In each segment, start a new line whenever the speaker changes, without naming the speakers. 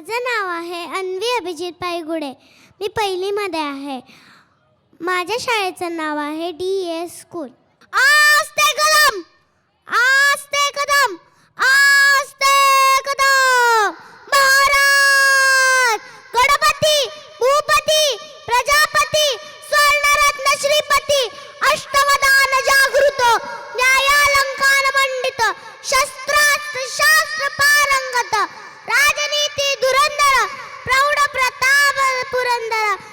माझं नाव आहे अन्वी अभिजित पायगुडे. मी पहिलीमध्ये आहे. माझ्या शाळेचं नाव आहे डी एस स्कूल. आस्ते कदम! आस्ते कदम! आस्ते कदम! महाराज गणपती भूपती प्रजापती स्वर्णरत्न श्रीपती अष्टवदान जागृत न्यायालंकार मंडित शस्त्रास्त्र शास्त्र पारंगत
राज 啊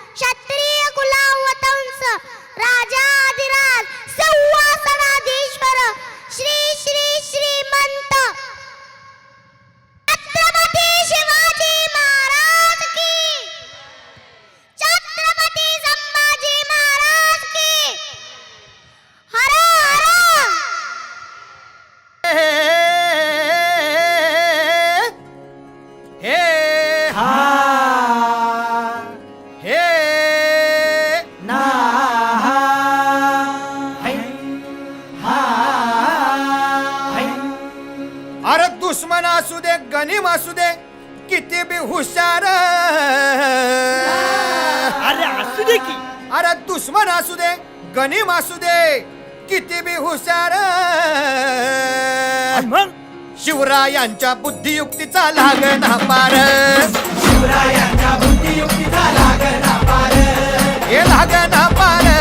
असू दे गनिम असू दे किती बी हुशार.
अरे असू दे की?
अरे दुश्मन असू दे गनिम असू दे किती बी हुशार.
आणि मग?
शिवरायांच्या बुद्धियुक्तीचा लागना पार. हे लागना पार.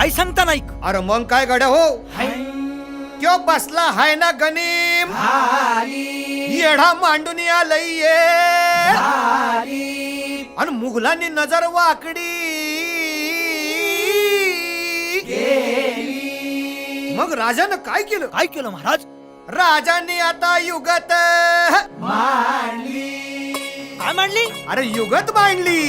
काय सांगता नाही.
अरे मग काय गड्या हो? त्यो बसला हाय ना गनीम? येढा मांडून आलय आणि मुघलांनी नजर वाकडी. मग राजानं काय केलं?
काय केलं महाराज?
राजांनी आता युगत
काय मांडली?
अरे युगत मांडली.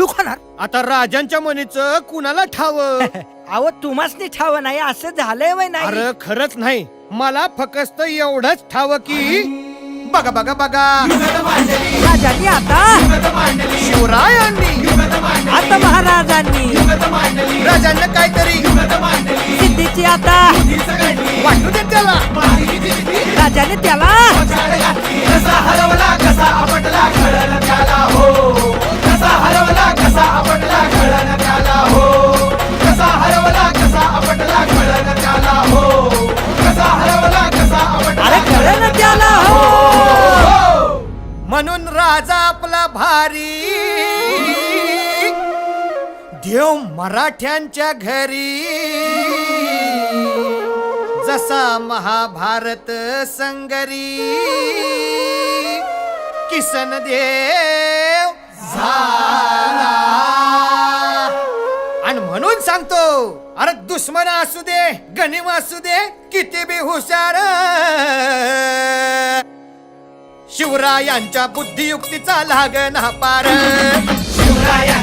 सुलूक होणार आता राजांच्या मनीचं कुणाला ठाव?
अहो तुम्हाच ठाव नाही असं झालंय वय नाही.
अरे खरंच नाही. मला फक्त एवढंच ठाव की बघा बघा बघा.
राजांनी आता?
शिवरायांनी.
आता महाराजांनी.
राजांना काहीतरी.
सिद्धीची आता.
वाटू दे त्याला.
राजाने त्याला. अरे
आपला भारी देव मराठ्यांच्या घरी. जसा महाभारत संगरी. किसन देव झाला. आणि म्हणून सांगतो अरे दुश्मन असू दे गनिम असू दे किती बी हुशार शिवरायांच्या बुद्धियुक्तीचा लागना पार. हे